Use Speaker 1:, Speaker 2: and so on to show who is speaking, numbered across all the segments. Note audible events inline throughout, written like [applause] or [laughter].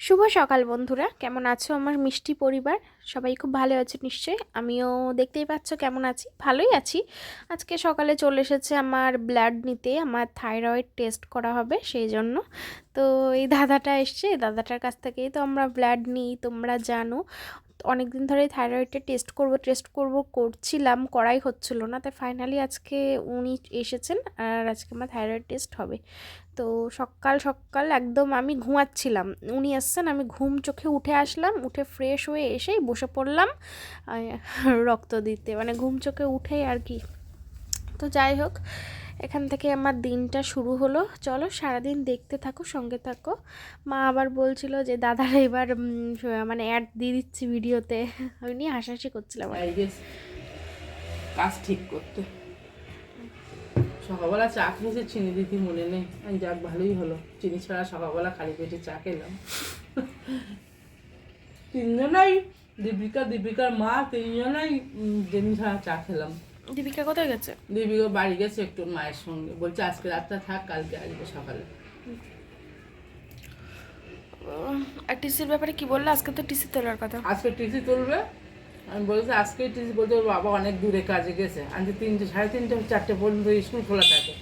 Speaker 1: শুভ সকাল বন্ধুরা। কেমন আছো আমার মিষ্টি পরিবার? সবাই খুব ভালো আছে নিশ্চয়ই? আমিও দেখতেই পাচ্ছ কেমন আছি। ভালোই আছি। আজকে সকালে চলে এসেছে আমার ব্লাড নিতে। আমার থাইরয়েড টেস্ট করা হবে সেই জন্য। তো এই দাদাটা এসছে। দাদাটার কাছ থেকেই তো আমরা ব্লাড নিই, তোমরা জানো। অনেক দিন ধরে থাইরয়েডটা টেস্ট করব টেস্ট করব, করছিলাম, করাই হচ্ছিল না। তাই ফাইনালি আজকে উনি এসেছেন আর আজকে আমার থাইরয়েড টেস্ট হবে। তো সকাল সকাল একদম আমি ঘুমাচ্ছিলাম। উনি এসছেন, আমি ঘুম চোখে উঠে আসলাম, উঠে ফ্রেশ হয়ে এসেই বসে পড়লাম রক্ত দিতে মানে ঘুম চোখে উঠেই আর কি। তো যাই হোক, এখান থেকে আমার দিনটা শুরু হলো। চলো সারাদিন দেখতে থাকো, সঙ্গে থাকো। মা আবার বলছিল যে, দাদার এবার মানে অ্যাড দিয়ে দিচ্ছি ভিডিওতে আমি নিয়ে হাসাহাসি করছিলাম।
Speaker 2: কাজ ঠিক করতে। সকালবেলা চা খেয়েছে চিনি দিদি মনে নেই। আমি যাক ভালোই হলো। চিনি ছাড়া সকালবেলা খালি পেটে চা খেলাম। তিনজনাই দীপিকা দীপিকার মা তিনজনাই চিনি ছাড়া চা খেলাম।
Speaker 1: দীপিকা কোথায় গেছে?
Speaker 2: দীপিকা বাড়ি গেছে একটু মায়ের সঙ্গে। বলছে আজকে রাতটা থাক কালকে আসবে সকালে।
Speaker 1: আর টিসির ব্যাপারে কি বললে? আজকে তো টিসি তোলার কথা।
Speaker 2: আজকে টিসি তুলবে? আমি বলছি আজকে টিসি বলতে ওর বাবা অনেক দূরে কাজে গেছে। আজকে তিনটে সাড়ে তিনটে চারটে পর্যন্ত স্কুল খোলা থাকে।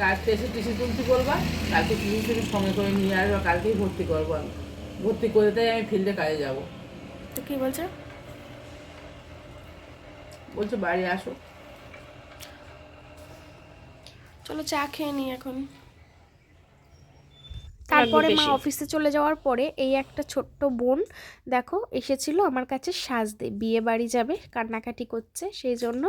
Speaker 2: কালকে এসে টিসি তুলতে বলবা কালকে টিসি থেকে সঙ্গে করে নিয়ে আসব কালকেই ভর্তি করব আমি। ভর্তি করে তাই আমি ফিল্ডে কাজে যাব।
Speaker 1: তো কী বলছে?
Speaker 2: বলছে বাড়ি আসো।
Speaker 1: চলো চা খেয়ে নিই এখন। তারপরে মা অফিসে চলে যাওয়ার পরে এই একটা ছোট্ট বোন দেখো এসেছিল আমার কাছে সাজতে। বিয়ে বাড়ি যাবে কান্নাকাটি করছে সেই জন্য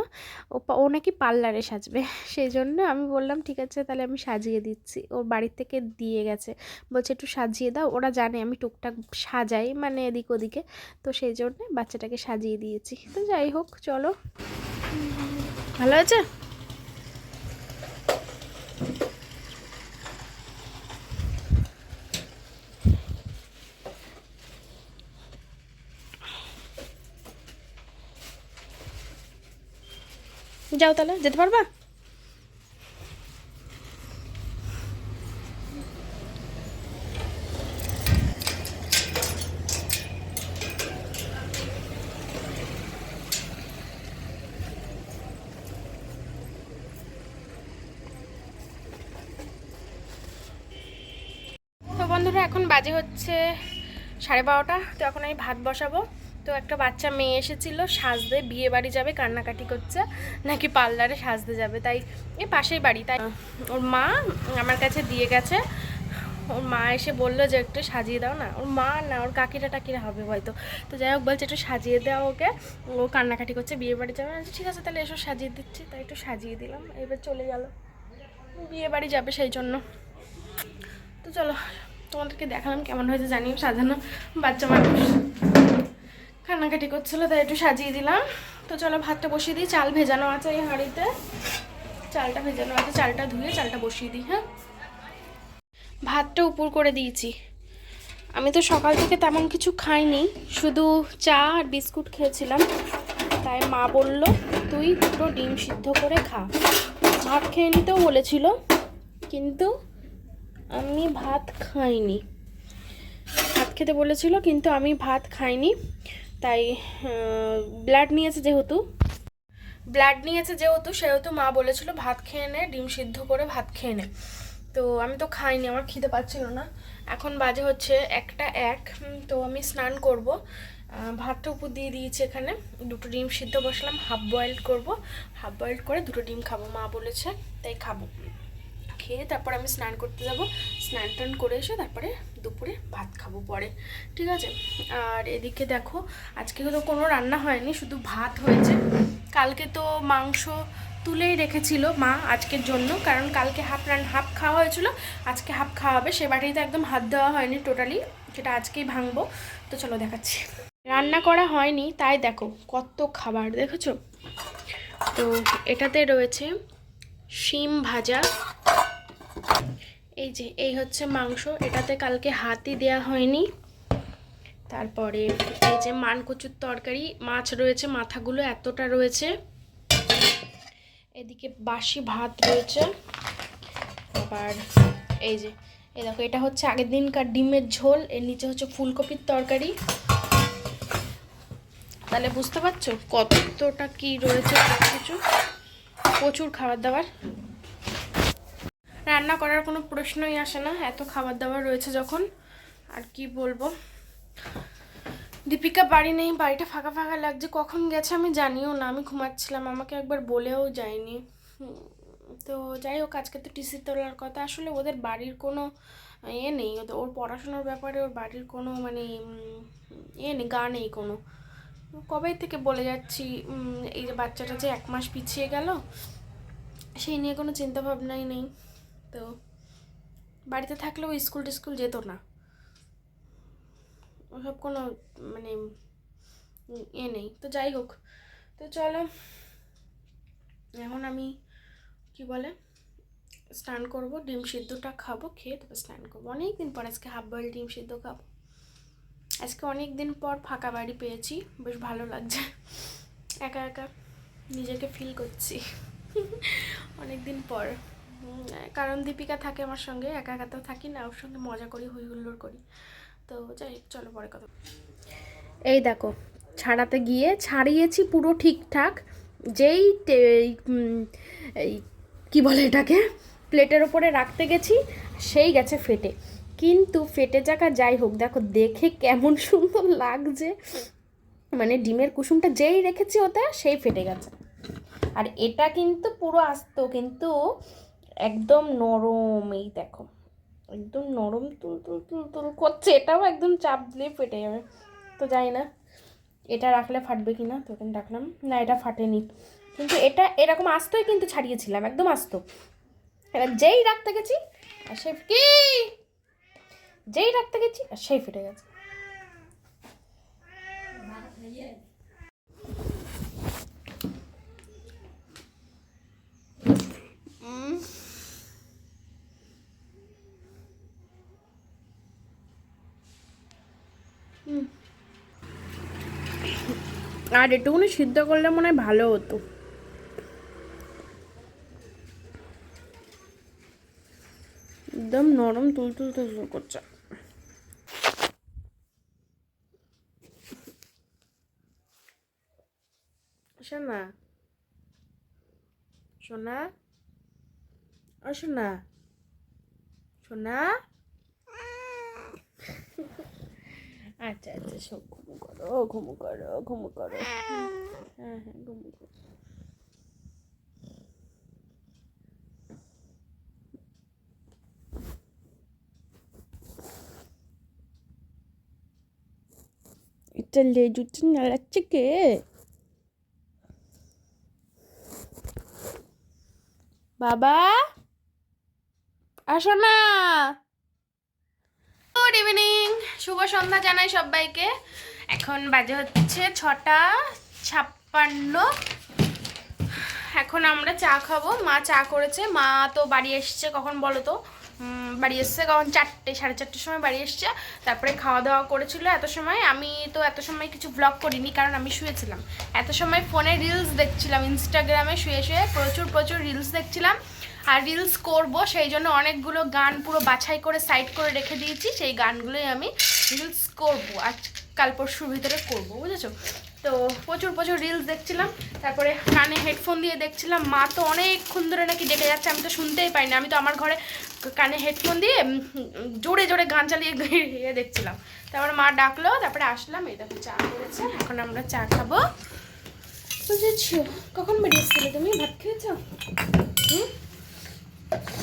Speaker 1: ও নাকি পার্লারে সাজবে। [laughs] সেই জন্য আমি বললাম ঠিক আছে তাহলে আমি সাজিয়ে দিচ্ছি। ওর বাড়ির থেকে দিয়ে গেছে। বলছে একটু সাজিয়ে দাও। ওরা জানে আমি টুকটাক সাজাই মানে এদিক ওদিকে। তো সেই জন্য বাচ্চাটাকে সাজিয়ে দিয়েছি। তো যাই হোক চলো। ভালো আছে? যাও তাহলে, যেতে পারবা? বন্ধুরা, এখন বাজে হচ্ছে সাড়ে বারোটা, তো এখন আমি ভাত বসাবো। তো একটা বাচ্চা মেয়ে এসেছিল, সাজতে বিয়ে বাড়ি যাবে, কান্নাকাটি করছে, নাকি পার্লারে সাজতে যাবে। তাই এ পাশের বাড়ি, তাই ওর মা আমার কাছে দিয়ে গেছে। ওর মা এসে বলল যে একটু সাজিয়ে দাও না। ওর মা না, ওর কাকিরা টাকিরা হবে হয়তো। তো যাই হোক, বলছে একটু সাজিয়ে দাও ওকে। ও কান্নাকাটি করছে, বিয়ে বাড়ি যাবে। ঠিক আছে, তাহলে এসব সাজিয়ে দিচ্ছি। তাই একটু সাজিয়ে দিলাম, এবার চলে গেল। বিয়ে বাড়ি যাবে সেই জন্য। তো চলো, তোমাদেরকে দেখালাম কেমন হয়েছে, জানিও, সাজানো বাচ্চা মানুষ। কান্নাকাটি করছিল, তাই একটু সাজিয়ে দিলাম। তো চলো ভাতটা বসিয়ে দিই, চাল ভেজানো আছে এই হাঁড়িতে। চালটা ভেজানো আছে, চালটা ধুয়ে চালটা বসিয়ে দিই হ্যাঁ? ভাতটা উপর করে দিয়েছি। আমি তো সকাল থেকে তেমন কিছু খাইনি, শুধু চা আর বিস্কুট খেয়েছিলাম। তাই মা বলল, তুই দুটো ডিম সিদ্ধ করে খা। ভাত খেয়ে নিতেও বলেছিল, কিন্তু আমি ভাত খাইনি। ভাত খেতে বলেছিল, কিন্তু আমি ভাত খাইনি। তাই ব্লাড নিয়েছে যেহেতু। ব্লাড নিয়েছে যেহেতু, সেহেতু মা বলেছিল ভাত খেয়ে নে, ডিম সিদ্ধ করে ভাত খেয়ে নে। তো আমি তো খাইনি, আমার খিদে পাচ্ছিল না। এখন বাজে হচ্ছে একটা এক তো আমি স্নান করব। ভাতটা উপর দিয়ে দিয়েছি এখানে। দুটো ডিম সিদ্ধ বসলাম হাফ বয়েলড করব। হাফ বয়েলড করে দুটো ডিম খাব, মা বলেছে, তাই খাব। খেয়ে তারপর আমি স্নান করতে যাব। স্নান টান করে এসে তারপরে দুপুরে ভাত খাব পরে। ঠিক আছে? আর এদিকে দেখো, আজকে তো কোনো রান্না হয়নি, শুধু ভাত হয়েছে। কালকে তো মাংস তুলেই রেখেছিল মা আজকের জন্য, কারণ কালকে হাফ রান, হাফ খাওয়া হয়েছিল। আজকে হাফ খাওয়া হবে সে বাটিতে একদম হাত দেওয়া হয়নি টোটালি সেটা আজকেই ভাঙবো। তো চলো দেখাচ্ছি। রান্না করা হয়নি, তাই দেখো কত খাবার, দেখেছ? তো এটাতে রয়েছে শিম ভাজা এই যে, এই হচ্ছে মাংস। এটাতে কালকে হাতই দেয়া হয়নি। তারপরে এই যে মানকচুর তরকারি, মাছ রয়েছে, মাথাগুলো এতটা রয়েছে। এদিকে বাসি ভাত রয়েছে। আবার এই যে, এই দেখো, এটা হচ্ছে আগের দিনকার ডিমের ঝোল, এর নিচে হচ্ছে ফুলকপির তরকারি। তাহলে বুঝতে পারছ কতটা কি রয়েছে কিছু প্রচুর খাবার দাবার। রান্না করার কোনো প্রশ্নই আসে না, এত খাবার দাবার রয়েছে যখন, আর কি বলব? দীপিকা, বাড়ি নেই, বাড়িটা ফাঁকা ফাঁকা লাগছে, কখন গেছে আমি জানিও না, আমি ঘুমাচ্ছিলাম, আমাকে একবার বলেও যায়নি। তো যাই হোক, আজকে তো টিসি তোলার কথা, আসলে ওদের বাড়ির কোনো এ নেই ওদের ওর পড়াশোনার ব্যাপারে ওর বাড়ির কোনো মানে এ নেই, গা নেই কোনো। কবে থেকে বলে যাচ্ছি এই যে বাচ্চাটা যে এক মাস পিছিয়ে গেল, সেই নিয়ে কোনো চিন্তা ভাবনাই নেই। তো বাড়িতে থাকলেও স্কুল টিস্কুল যেত না। ওসব কোনো মানে এ নেই। তো যাই হোক, তো চলো, এখন আমি কি বলে, স্নান করব, ডিম সিদ্ধটা খাব, খেয়ে তারপর স্নান করব। অনেক দিন পর, আজকে হাফ বয়েল ডিম সিদ্ধ খাব। আজকে অনেক দিন পর ফাঁকা বাড়ি পেয়েছি, বেশ ভালো লাগছে। একা একা নিজেকে ফিল করছি। অনেক দিন পর। কারণ দীপিকা থাকে আমার সঙ্গে একা একা তো থাকি না ওর সঙ্গে মজা করি হই হুল্লোড় করি। তো যাই চলো পরে কথা এই দেখো ছাড়াতে গিয়ে ছাড়িয়েছি পুরো ঠিকঠাক। যেই এই, কি বলে এটাকে? প্লেটের ওপরে রাখতে গেছি সেই গেছে ফেটে। কিন্তু ফেটে যাকা যাই হোক দেখো দেখে কেমন সুন্দর লাগছে। মানে ডিমের কুসুমটা যেই রেখেছি ওতে সেই ফেটে গেছে। আর এটা কিন্তু পুরো আস্ত কিন্তু একদম নরম, এই দেখো। একদম নরম তুল তুল তুল তুল করছে। এটাও একদম চাপ দিলেই ফেটে যাবে। তো জানি না, এটা রাখলে ফাটবে কি না? তোকে রাখলাম। না, এটা ফাটেনি। কিন্তু এটা এরকম আস্তই কিন্তু ছাড়িয়েছিলাম, একদম আস্ত। এবার যেই রাখতে গেছি, আর সে কি? যেই রাখতে গেছি, আর সেই ফেটে গেছে। আর এটুকুনি সিদ্ধ করলে মনে হয় ভালো হতো। একদম নরম তুল তুল তুল তুল করছে। শোনা সোনা। ও সোনা। সোনা। আচ্ছা আচ্ছা সব ঘুমু করো করো করো। হ্যাঁ হ্যাঁ করো। এটা নাড়াচ্ছে কে? বাবা? আসো না। শুভ সন্ধ্যা জানাই সবাইকে। এখন বাজে হচ্ছে ছটা ছাপ্পান্ন। এখন আমরা চা খাব। মা চা করেছে। মা তো বাড়ি এসছে কখন বলো তো? বাড়ি এসছে কখন চারটে, সাড়ে চারটের সময় বাড়ি এসছে। তারপরে খাওয়া দাওয়া করেছিল এত সময়। আমি তো এত সময় কিছু ব্লগ করিনি কারণ আমি শুয়েছিলাম। এত সময় ফোনে রিলস দেখছিলাম ইনস্টাগ্রামে শুয়ে শুয়ে প্রচুর প্রচুর রিলস দেখছিলাম। আর রিলস করব, সেই জন্য অনেকগুলো গান পুরো বাছাই করে সাইড করে রেখে দিয়েছি। সেই গানগুলোই আমি রিলস করব আজ, কাল পরশুর ভিতরে করব, বুঝেছ? তো প্রচুর প্রচুর রিলস দেখছিলাম, তারপরে কানে হেডফোন দিয়ে দেখছিলাম, মা তো অনেকক্ষণ ধরে নাকি ডেকে যাচ্ছে, আমি তো শুনতেই পাই না, আমি তো আমার ঘরে কানে হেডফোন দিয়ে জোরে জোরে গান চালিয়ে ইয়ে দেখছিলাম। তারপরে মা ডাকলো, তারপরে আসলাম, এই দেখো চা করেছে, এখন আমরা চা খাব। বুঝেছ? কখন বেরিয়েছিলে তুমি? ভাত খেয়েছো? হুম?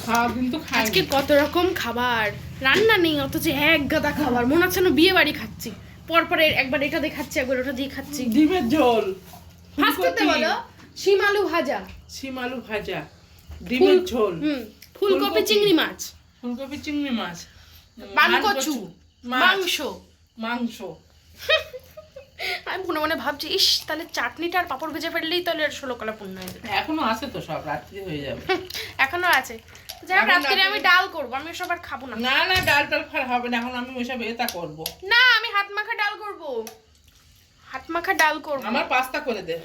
Speaker 2: খাওয়া কিন্তু খাই
Speaker 1: আজকে কত রকম খাবার? রান্না নেই অথচ এক গাদা খাবার। মনে হচ্ছে না বিয়ে বাড়ি খাচ্ছি। পরপর একবার এটা দিয়ে খাচ্ছি একবার ওটা দিয়ে খাচ্ছি।
Speaker 2: ডিমের ঝোল।
Speaker 1: ফার্স্ট করতে বলো শিম আলু ভাজা।
Speaker 2: শিম আলু ভাজা। ডিমের ঝোল।
Speaker 1: হুম ফুলকপি। চিংড়ি মাছ।
Speaker 2: ফুলকপি চিংড়ি মাছ।
Speaker 1: পানকচু মাংস।
Speaker 2: মাংস। [laughs]
Speaker 1: আমি মনে মনে ভাবছি ইস তাহলে চাটনিটা আর পাপড় ভেজে ফেললেই তাহলে ষোলো কলা পূর্ণ হয়ে যাবে।
Speaker 2: এখনও আছে তো সব রাত্রি হয়ে যাবে।
Speaker 1: এখনও আছে। যাই রাত্রে
Speaker 2: রাত্রে-
Speaker 1: আমি ডাল করব আমি ওসব আর খাব না।
Speaker 2: না না ডাল টাল খার হবে না এখন আমি ওইসব এটা করব।
Speaker 1: না আমি হাত মাখা ডাল করব। হাত মাখা ডাল করব।
Speaker 2: আমার পাস্তা করে দে।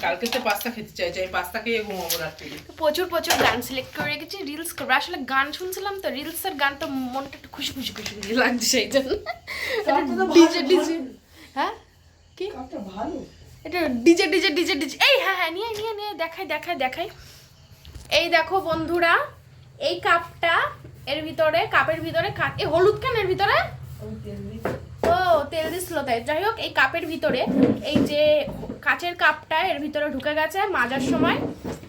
Speaker 2: কালকে তো পাস্তা খেতে চাইছি আমি পাস্তা খেয়ে ঘুমাবো রাত্রে।
Speaker 3: প্রচুর প্রচুর গান সিলেক্ট করে রেখেছি রিলস করব। আসলে গান শুনছিলাম তো রিলসের গান তো মনটা একটু খুশি খুশি খুশি খুশি লাগছে সেই জন্য। ডিজে ডিজে হ্যাঁ কি এটা ডিজে ডিজে ডিজে ডিজে। এই হ্যাঁ হ্যাঁ নিয়ে নিয়ে নিয়ে দেখাই দেখাই দেখাই। এই দেখো বন্ধুরা এই কাপটা এর ভিতরে কাপের ভিতরে কা- এই হলুদ কেন এর ভিতরে? ও তেল দিছিল তাই। যাই হোক এই কাপের ভিতরে এই যে কাচের কাপটা এর ভিতরে ঢুকে গেছে মাজার সময়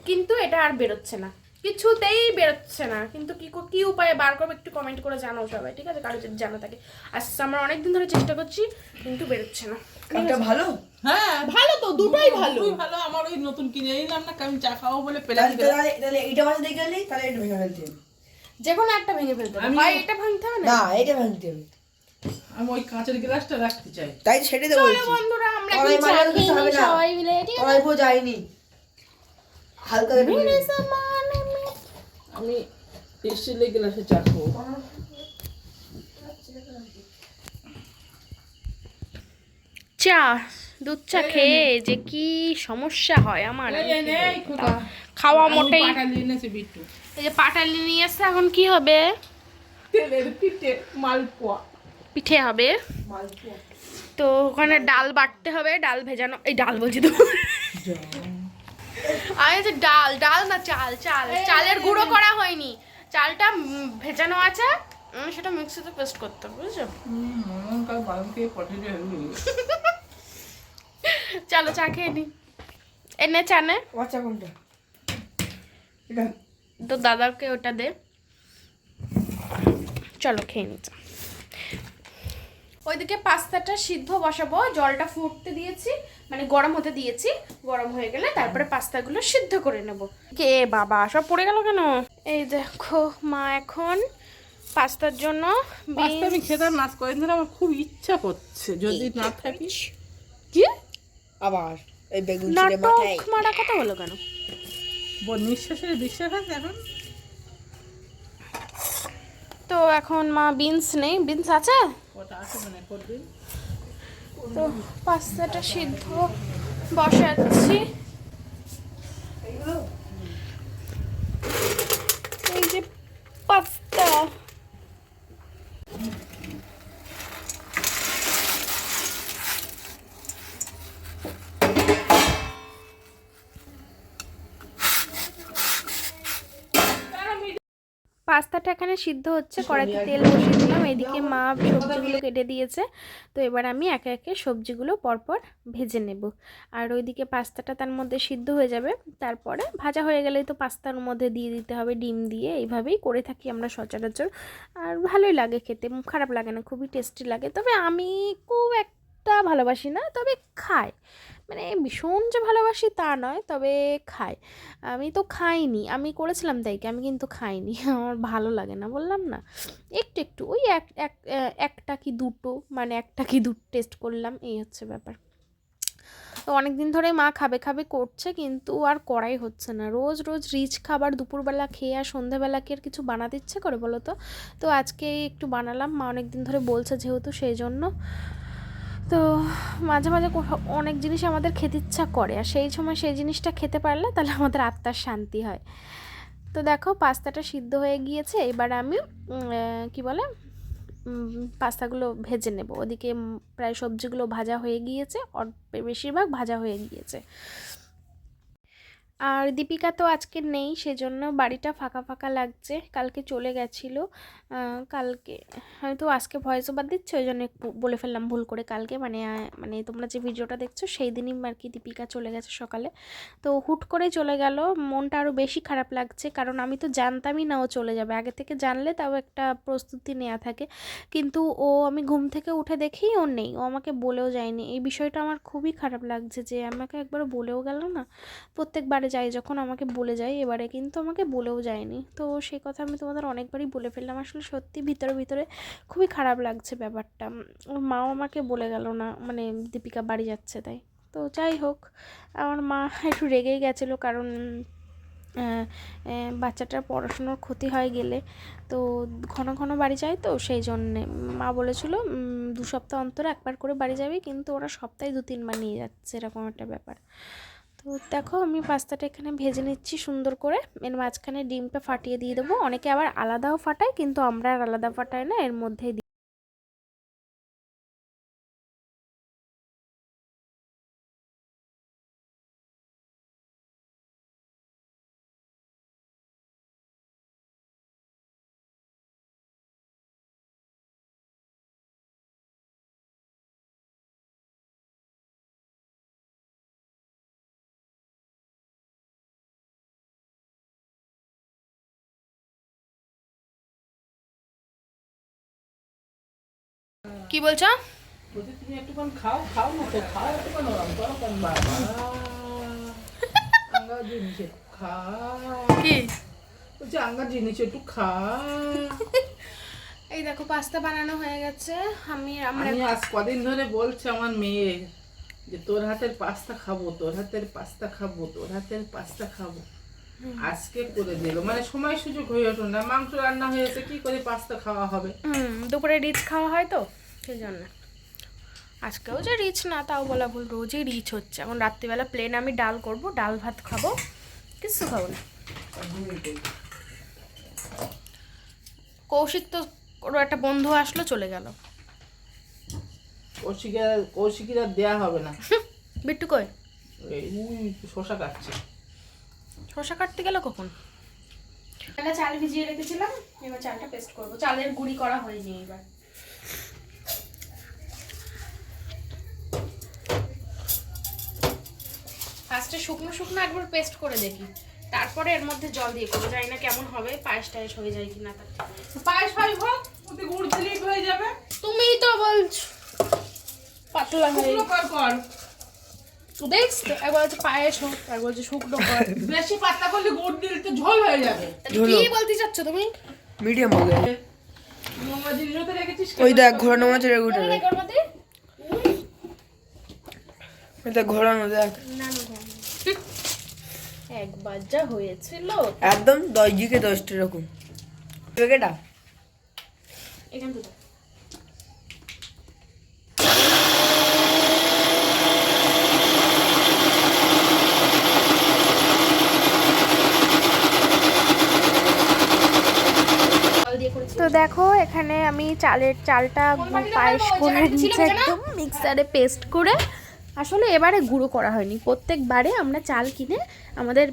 Speaker 3: কিন্তু এটা আর বেরোচ্ছে না। কিছুতেই বেরোচ্ছে না। কিন্তু কি কি উপায়ে বার করব একটু কমেন্ট করে জানাও সবাই ঠিক আছে? কারও যদি জানা থাকে। আচ্ছা আমরা অনেকদিন ধরে চেষ্টা করছি কিন্তু বেরোচ্ছে না।
Speaker 4: কাপটা ভালো?
Speaker 2: হ্যাঁ।
Speaker 3: ভালো তো দুটোই ভালো।
Speaker 2: খুবই ভালো। আমার ওই নতুন কিনে নিলাম না আমি চা খাব বলে পেলাম
Speaker 4: তাহলে তাহলে এইটা ভাঙতে গেলে তাহলে এটা ভেঙে ফেলতে হবে।
Speaker 3: যে কোনো একটা ভেঙে ফেলতে হবে। হয় এটা ভাঙতে হবে না
Speaker 4: না এটা ভাঙতে হবে।
Speaker 2: আমি ওই কাঁচের গ্লাসটা রাখতে চাই।
Speaker 4: তাই সেটাই তো
Speaker 3: চলো
Speaker 4: বলছি।
Speaker 3: বন্ধুরা আমরা এখন চা খেয়ে নিই সবাই মিলে। ঠিক আছে?
Speaker 4: কড়াই পো যায়নি হালকা করে।
Speaker 2: আমি স্টিলের গ্লাসে চা খাব।
Speaker 3: চা দুধ চা খেয়ে যে কি সমস্যা হয় আমার। খাওয়া মোটেই এই যে পাটালি নিয়ে এসছে এখন কি হবে?
Speaker 2: পিঠে মালপোয়া।
Speaker 3: পিঠে হবে। তো ওখানে ডাল বাটতে হবে ডাল ভেজানো এই ডাল বলছি তো। আর যে ডাল ডাল না চাল চাল। চালের গুঁড়ো করা হয়নি। চালটা ভেজানো আছে। উম, সেটা মিক্সিতে পেস্ট করতে বুঝছ? চলো চা খেয়ে নি। এনে চা নে। তো দাদাকে ওটা দে। চলো খেয়ে নি ওইদিকে পাস্তাটা সিদ্ধ বসাবো জলটা ফুটতে দিয়েছি মানে গরম হতে দিয়েছি গরম হয়ে গেলে তারপরে পাস্তাগুলো সিদ্ধ করে নেব। কে বাবা সব পড়ে গেল কেন? এই দেখো মা এখন পাস্তার জন্য
Speaker 2: পাস্তা আমি খেতাম নাচ কয়েকদিন ধরে আমার খুব ইচ্ছা করছে। যদি না থাকি
Speaker 3: কি?
Speaker 4: আবার এই বেগুন ছিঁড়ে মাথায়।
Speaker 3: মারা কথা বলো কেন?
Speaker 2: নিঃশ্বাসের বিশ্বাস আছে এখন।
Speaker 3: তো এখন মা বিনস নেই। বিনস আছে?
Speaker 2: মানে
Speaker 3: তো পাস্তাটা সিদ্ধ বসাচ্ছি এই যে পাস্তা পাস্তাটা এখানে সিদ্ধ হচ্ছে কড়াইতে তেল বসিয়ে দিলাম এদিকে মা সবজিগুলো কেটে দিয়েছে। তো এবার আমি একে একে সবজিগুলো পরপর ভেজে নেব। আর ওইদিকে পাস্তাটা তার মধ্যে সিদ্ধ হয়ে যাবে। তারপরে ভাজা হয়ে গেলেই তো পাস্তার মধ্যে দিয়ে দিতে হবে ডিম দিয়ে। এইভাবেই করে থাকি আমরা সচরাচর। আর ভালোই লাগে খেতে খারাপ লাগে না খুবই টেস্টি লাগে। তবে আমি খুব একটা ভালোবাসি না তবে খাই। মানে ভীষণ যে ভালোবাসি তা নয়, তবে খাই। আমি তো খাইনি, আমি করেছিলাম তাই কি আমি কিন্তু খাইনি, [laughs] আমার ভালো লাগে না, বললাম না। একটু একটু, ওই এক এক, একটা কি দুটো মানে একটা কি দুটো টেস্ট করলাম, এই হচ্ছে ব্যাপার। তো অনেক দিন ধরে মা খাবে খাবে, করছে, কিন্তু আর করাই হচ্ছে না। রোজ রোজ রিচ খাবার দুপুরবেলা খেয়ে আর সন্ধেবেলা কি আর কিছু বানাতে ইচ্ছে করে বলো তো? তো আজকে একটু বানালাম, মা অনেক দিন ধরে বলছে যেহেতু, সেই জন্য। তো মাঝে মাঝে অনেক জিনিস আমাদের খেতে ইচ্ছা করে। আর সেই সময় সেই জিনিসটা খেতে পারলে তাহলে আমাদের আত্মার শান্তি হয়। তো দেখো, পাস্তাটা সিদ্ধ হয়ে গিয়েছে। এবার আমি কি বলে পাস্তাগুলো ভেজে নেব। ওদিকে প্রায় সবজিগুলো ভাজা হয়ে গিয়েছে। বেশিরভাগ ভাজা হয়ে গিয়েছে। আর দীপিকা তো আজকে নেই, সেজন্য বাড়িটা ফাঁকা ফাঁকা লাগছে। কালকে চলে গেছিল। কালকে হয়তো আজকে ভয়েস ওভার দিচ্ছে, ওই জন্য বলে ফেললাম ভুল করে কালকে। মানে মানে তোমরা যে ভিডিওটা দেখছ, সেই দিনই আর কি দীপিকা চলে গেছে সকালে। তো হুট করে চলে গেল। মনটা আরও বেশি খারাপ লাগছে, কারণ আমি তো জানতামই না ও চলে যাবে। আগে থেকে জানলে তাও একটা প্রস্তুতি নেওয়া থাকে। কিন্তু ও, আমি ঘুম থেকে উঠে দেখি ও নেই। ও আমাকে বলেও যায়নি। এই বিষয়টা আমার খুবই খারাপ লাগছে যে আমাকে একবার বলেও গেল না। প্রত্যেকবারে যাই, যখন আমাকে বলে যায়, এবারে কিন্তু আমাকে বলেও যায়নি। তো সেই কথা আমি তোমাদের অনেকবারই বলে ফেললাম। আসলে সত্যি ভিতরে ভিতরে খুবই খারাপ লাগছে ব্যাপারটা। ওর মাও আমাকে বলে গেল না মানে দীপিকা বাড়ি যাচ্ছে তাই। তো যাই হোক, আমার মা [laughs] একটু রেগেই গেছিল কারণ বাচ্চাটার পড়াশুনোর ক্ষতি হয়ে গেলে। তো ঘন ঘন বাড়ি যায় তো সেই জন্যে। মা বলেছিল দু সপ্তাহ অন্তর একবার করে বাড়ি যাবে, কিন্তু ওরা সপ্তাহে দু তিনবার নিয়ে যাচ্ছে, এরকম একটা ব্যাপার। তো দেখো আমি পাস্তাটা এখানে ভেজে নিচ্ছি সুন্দর করে। এর মাঝখানে ডিমটা ফাটিয়ে দিয়ে দেবো। অনেকে আবার আলাদাও ফাটায়, কিন্তু আমরা আর আলাদা ফাটাই না, এর মধ্যেই
Speaker 2: একটু খা।
Speaker 3: এই দেখো পাস্তা বানানো হয়ে গেছে। আমি আমরা
Speaker 2: আমি আজ কদিন ধরে বলছে আমার মেয়ে যে তোর হাতের পাস্তা খাব তোর হাতের পাস্তা খাব তোর হাতের পাস্তা খাব। আজকে করে দিল। মানে সময় সুযোগ হয়ে ওঠো না। মাংস রান্না হয়েছে কি করে পাস্তা খাওয়া হবে?
Speaker 3: হুম দুপুরে রিচ খাওয়া হয় তো সেই জন্য আজকেও যে রিচ না তাও বলা ভুল রোজই রিচ হচ্ছে। এখন রাত্রিবেলা প্লেন আমি ডাল করব ডাল ভাত খাব কিছু খাব না। কৌশিক তো ওর একটা বন্ধু আসলো চলে গেল।
Speaker 2: কৌশিকের কৌশিকের দেয়া হবে না।
Speaker 3: বিট্টু কই?
Speaker 2: শশা কাটছে।
Speaker 3: শসা কাটতে গেল কখন? একটা চাল ভিজিয়ে রেখেছিলাম এবার চালটা পেস্ট করব। চালের গুঁড়ি করা হয়নি এবার। ফার্স্টে শুকনো শুকনো একবার পেস্ট করে দেখি। তারপরে এর মধ্যে জল দিয়ে করব। জানি না কেমন হবে পায়েস টায়েস হয়ে যায় কিনা তা।
Speaker 2: পায়েস ফাই হোক ওতে গুড় দিলেই হয়ে যাবে।
Speaker 3: তুমিই তো বলছো। পাতলা হয়ে
Speaker 2: কর।
Speaker 3: দেখছ তো একবার হচ্ছে পায়েস হোক একবার হচ্ছে শুকনো
Speaker 2: বেশি পাতলা করলে গুড় দিলে তো ঝোল হয়ে যাবে।
Speaker 3: তাহলে কি বলতে চাচ্ছ তুমি?
Speaker 4: মিডিয়াম হবে।
Speaker 2: নোংরা জিনিসও তো
Speaker 4: ওই দেখ ঘোরানো ঘোরানো দেখ।
Speaker 3: একবার যা হয়েছিল।
Speaker 4: একদম দশ দিকে দশটা এরকম।
Speaker 3: এখান থেকে তো দেখো এখানে আমি চালের চালটা পায়েস করে নিচে একদম মিক্সারে পেস্ট করে। আসলে এবারে গুঁড়ো করা হয়নি। প্রত্যেকবারে আমরা চাল কিনে আমাদের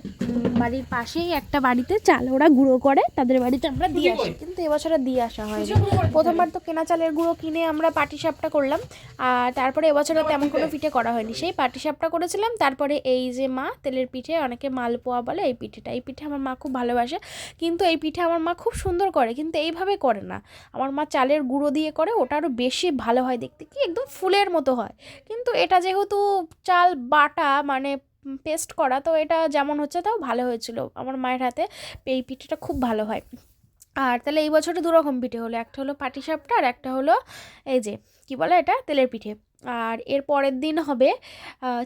Speaker 3: বাড়ির পাশেই একটা বাড়িতে চাল ওরা গুঁড়ো করে তাদের বাড়িতে আমরা দিয়ে আসি। কিন্তু এবছরে দিয়ে আসা হয়নি। প্রথমবার তো কেনা চালের গুঁড়ো কিনে আমরা পাটিসাপটা করলাম আর তারপরে এবছরে তেমন কোনো পিঠে করা হয়নি। সেই পাটিসাপটা করেছিলাম তারপরে এই যে মা তেলের পিঠে অনেকে মালপোয়া বলে এই পিঠেটা। এই পিঠে আমার মা খুব ভালোবাসে কিন্তু এই পিঠে আমার মা খুব সুন্দর করে কিন্তু এইভাবে করে না। আমার মা চালের গুঁড়ো দিয়ে করে ওটা আরও বেশি ভালো হয় দেখতে কি একদম ফুলের মতো হয়। কিন্তু এটা যেহেতু চাল বাটা মানে পেস্ট করা, তো এটা যেমন হচ্ছে তাও ভালো হয়েছিল। আমার মায়ের হাতে এই পিঠেটা খুব ভালো হয়। আর তাহলে এই বছরে দু রকম পিঠে হলো। একটা হলো পাটিসাপটা আর একটা হলো এই যে, কি বলে এটা? তেলের পিঠে। আর এর পরের দিন হবে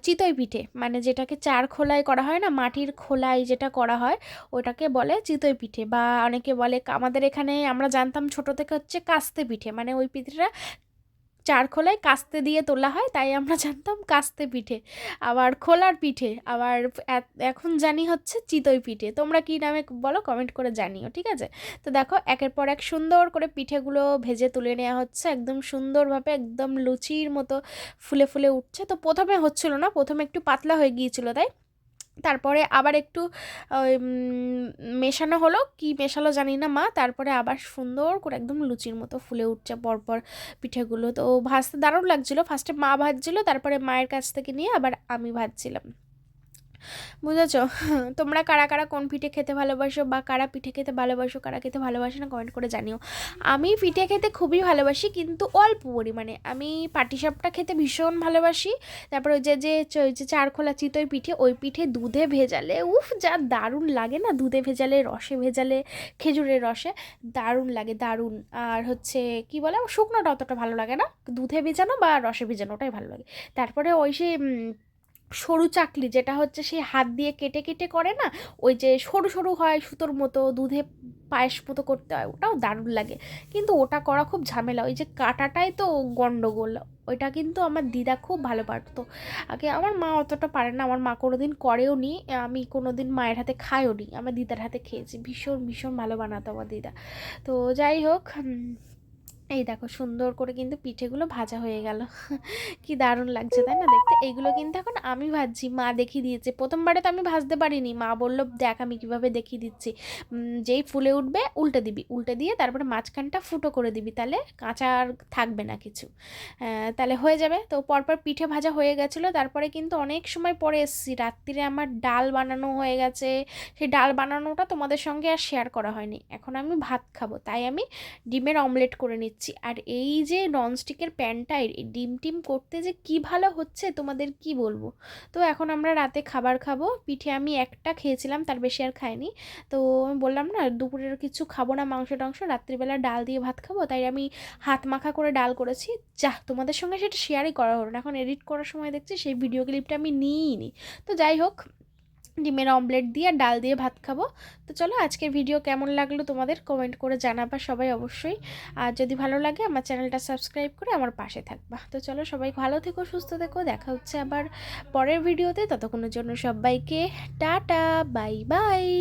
Speaker 3: চিতই পিঠে। মানে যেটাকে চার খোলায় করা হয় না, মাটির খোলায় যেটা করা হয়, ওটাকে বলে চিতই পিঠে। বা অনেকে বলে, আমাদের এখানে আমরা জানতাম ছোট থেকে হচ্ছে কাস্তে পিঠে। মানে ওই পিঠেটা চার খোলায় কাস্তে দিয়ে তোলা হয়, তাই আমরা জানতাম কাস্তে পিঠে, আবার খোলার পিঠে, আবার এখন জানি হচ্ছে চিতই পিঠে, তোমরা কি নামে বলো কমেন্ট করে জানিও, ঠিক আছে? তো দেখো, একের পর এক সুন্দর করে পিঠেগুলো ভেজে তুলে নেওয়া হচ্ছে, একদম সুন্দরভাবে, একদম লুচির মতো ফুলে ফুলে উঠছে, তো প্রথমে হচ্ছিল না, প্রথমে একটু পাতলা হয়ে গিয়েছিল তাই তারপরে আবার একটু মেশানো হলো। কি মেশালো জানি না মা। তারপরে আবার সুন্দর করে একদম লুচির মতো ফুলে উঠছে পরপর পিঠেগুলো। তো ভাজতে দারুণ লাগছিল। ফার্স্টে মা ভাজছিল, তারপরে মায়ের কাছ থেকে নিয়ে আবার আমি ভাজছিলাম। বুঝেছ? তোমরা কারা কারা কোন পিঠে খেতে ভালোবাসো বা কারা পিঠে খেতে ভালোবাসো, কারা খেতে ভালোবাসো না কমেন্ট করে জানিও। আমি পিঠে খেতে খুবই ভালোবাসি কিন্তু অল্প পরিমাণে। আমি পাটিসাপটা খেতে ভীষণ ভালোবাসি। তারপর ওই যে যে চারখোলা চিতই পিঠে, ওই পিঠে দুধে ভেজালে, উফ, যা দারুণ লাগে না? দুধে ভেজালে, রসে ভেজালে, খেজুরের রসে, দারুণ লাগে, দারুণ। আর হচ্ছে, কি বলে? শুকনোটা অতটা ভালো লাগে না। দুধে ভেজানো বা রসে ভেজানো ওটাই ভালো লাগে। তারপরে ওই সে সরু চাকলি যেটা হচ্ছে সেই হাত দিয়ে কেটে কেটে করে না, ওই যে সরু সরু হয় সুতোর মতো, দুধে পায়েস মতো করতে হয়, ওটাও দারুণ লাগে। কিন্তু ওটা করা খুব ঝামেলা, ওই যে কাটাটাই তো গন্ডগোল, ওইটা কিন্তু আমার দিদা খুব ভালো পারতো। আগে আমার মা অতটা পারে না, আমার মা কোনো দিন করেও নি, আমি কোনো দিন মায়ের হাতে খাইও নি, আমার দিদার হাতে খেয়েছি, ভীষণ ভীষণ ভালো বানাতো আমার দিদা। তো যাই হোক এই দেখো সুন্দর করে কিন্তু পিঠেগুলো ভাজা হয়ে গেল। [laughs] কি দারুণ লাগছে তাই না? দেখতে এইগুলো কিন্তু এখন আমি ভাজছি মা দেখিয়ে দিয়েছে। প্রথমবারে তো আমি ভাজতে পারিনি মা বলল দেখ আমি কীভাবে দেখিয়ে দিচ্ছি। যেই ফুলে উঠবে উল্টে দিবি উল্টে দিয়ে তারপরে মাঝখানটা ফুটো করে দিবি তাহলে কাঁচা আর থাকবে না কিছু। আহ, তাহলে হয়ে যাবে। তো পরপর পিঠে ভাজা হয়ে গেছিল তারপরে কিন্তু অনেক সময় পরে এসেছি। রাত্রিরে আমার ডাল বানানো হয়ে গেছে। সেই ডাল বানানোটা তোমাদের সঙ্গে আর শেয়ার করা হয়নি। এখন আমি ভাত খাব তাই আমি ডিমের অমলেট করে নিচ্ছি। আর এই যে ননস্টিকের প্যানটাই ডিম টিম করতে যে কি ভালো হচ্ছে, তোমাদের কি বলব? তো এখন আমরা রাতে খাবার খাব। পিঠে আমি একটা খেয়েছিলাম, তার বেশি আর খাইনি। তো আমি বললাম, না দুপুরের কিছু খাব না, মাংস টাংস, রাত্রিবেলা ডাল দিয়ে ভাত খাব। তাই আমি হাত মাখা করে ডাল করেছি। যা তোমাদের সঙ্গে সেটা শেয়ারই করা হলো না। এখন এডিট করার সময় দেখছি, সেই ভিডিও ক্লিপটা আমি নিইই নি তো যাই হোক ডিমের অমলেট দিয়ে আর ডাল দিয়ে ভাত খাব। তো চলো আজকের ভিডিও কেমন লাগল তোমাদের কমেন্ট করে জানাবা সবাই অবশ্যই। আর যদি ভালো লাগে আমার চ্যানেলটা সাবস্ক্রাইব করে আমার পাশে থাকবা। তো চলো সবাই ভালো থেকো, সুস্থ থেকো, দেখা হচ্ছে আবার পরের ভিডিওতে। ততক্ষণের জন্য সবাইকে টাটা, বাই বাই।